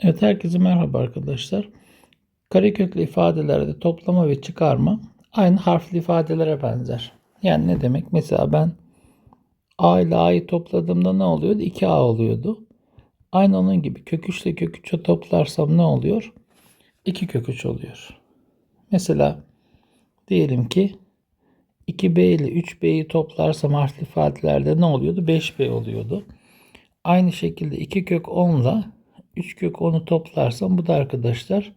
Evet herkese merhaba arkadaşlar. Kareköklü ifadelerde toplama ve çıkarma aynı harfli ifadelere benzer. Yani ne demek? Mesela ben A ile A'yı topladığımda ne oluyordu? 2A oluyordu. Aynı onun gibi kök 3 ile kök 3'e toplarsam ne oluyor? 2 kök 3 oluyor. Mesela diyelim ki 2B ile 3B'yi toplarsam harfli ifadelerde ne oluyordu? 5B oluyordu. Aynı şekilde 2 kök 10 ile 3 kök 10'u toplarsam bu da arkadaşlar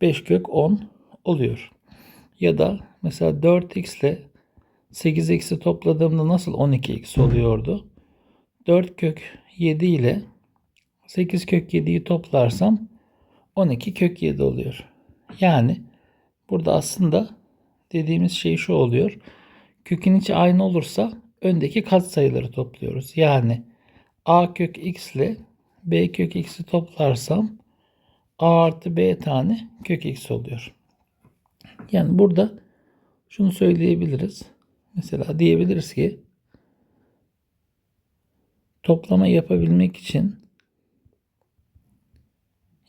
5 kök 10 oluyor. Ya da mesela 4x ile 8x'i topladığımda nasıl 12x oluyordu? 4 kök 7 ile 8 kök 7'yi toplarsam 12 kök 7 oluyor. Yani burada aslında dediğimiz şey şu oluyor. Kökün içi aynı olursa öndeki katsayıları topluyoruz. Yani a kök x ile b kök x'i toplarsam a artı b tane kök x oluyor. Yani burada şunu söyleyebiliriz. Mesela diyebiliriz ki toplama yapabilmek için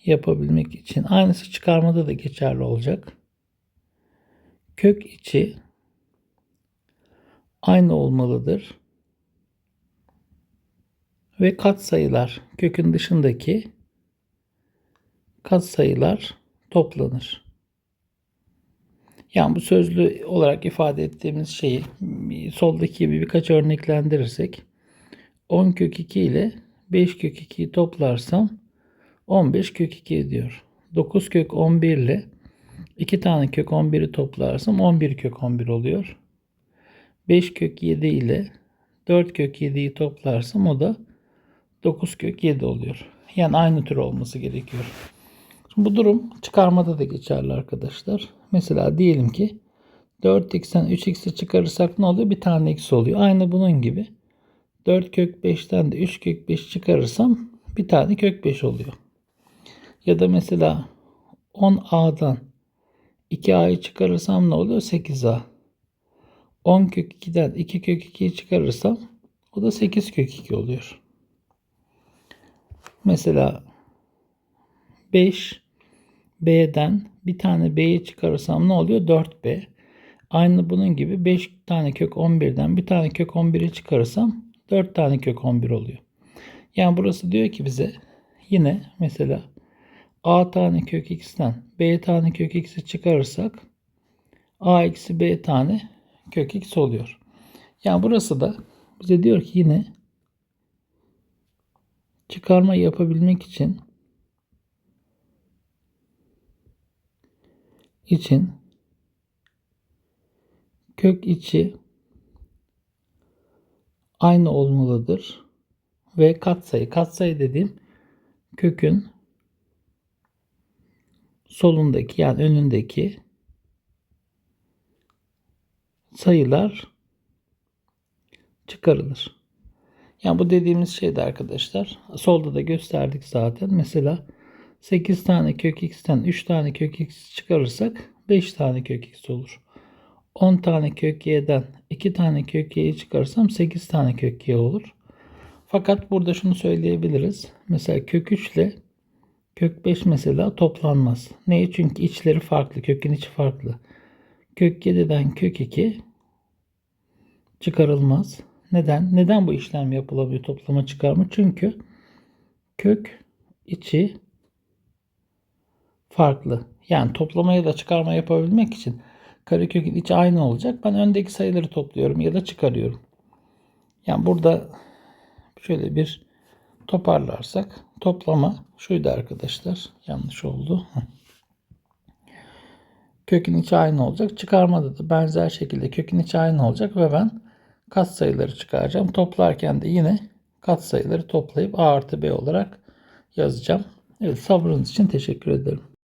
yapabilmek için aynısı çıkarmada da geçerli olacak. Kök içi aynı olmalıdır. Ve katsayılar kökün dışındaki katsayılar toplanır. Yani bu sözlü olarak ifade ettiğimiz şeyi soldaki gibi birkaç örneklendirirsek 10 kök 2 ile 5 kök 2'yi toplarsam 15 kök 2 ediyor. 9 kök 11 ile 2 tane kök 11'i toplarsam 11 kök 11 oluyor. 5 kök 7 ile 4 kök 7'yi toplarsam o da 9 kök 7 oluyor. Yani aynı tür olması gerekiyor. Şimdi bu durum çıkarmada da geçerli arkadaşlar. Mesela diyelim ki 4x'ten 3x'i çıkarırsak ne oluyor? Bir tane x oluyor. Aynı bunun gibi. 4 kök 5'ten de 3 kök 5 çıkarırsam bir tane kök 5 oluyor. Ya da mesela 10a'dan 2a'yı çıkarırsam ne oluyor? 8a. 10 kök 2'den 2 kök 2'yi çıkarırsam o da 8 kök 2 oluyor. Mesela 5 B'den bir tane B'yi çıkarırsam ne oluyor? 4B. Aynı bunun gibi 5 tane kök 11'den bir tane kök 11'i çıkarırsam 4 tane kök 11 oluyor. Yani burası diyor ki bize yine mesela A tane kök x'ten B tane kök x'i çıkarırsak A eksi B tane kök x oluyor. Yani burası da bize diyor ki yine çıkarma yapabilmek için için kök içi aynı olmalıdır ve katsayı katsayı dediğim kökün solundaki yani önündeki sayılar çıkarılır. Yani bu dediğimiz şey de arkadaşlar solda da gösterdik zaten. Mesela 8 tane kök x'ten 3 tane kök x çıkarırsak 5 tane kök x olur. 10 tane kök y'den 2 tane kök y'yi çıkarırsam 8 tane kök y olur. Fakat burada şunu söyleyebiliriz. Mesela kök 3 ile kök 5 mesela toplanmaz. Niye? Çünkü içleri farklı. Kökün içi farklı. Kök 7'den kök 2 çıkarılmaz. Neden? Neden bu işlem yapılamıyor toplama çıkarma? Çünkü kök içi farklı. Yani toplama ya da çıkarma yapabilmek için karekökün içi aynı olacak. Ben öndeki sayıları topluyorum ya da çıkarıyorum. Yani burada şöyle bir toparlarsak toplama şuydu arkadaşlar. Yanlış oldu. Kökün içi aynı olacak. Çıkarmada da benzer şekilde kökün içi aynı olacak ve ben kat sayıları çıkaracağım. Toplarken de yine kat sayıları toplayıp A artı B olarak yazacağım. Evet sabrınız için teşekkür ederim.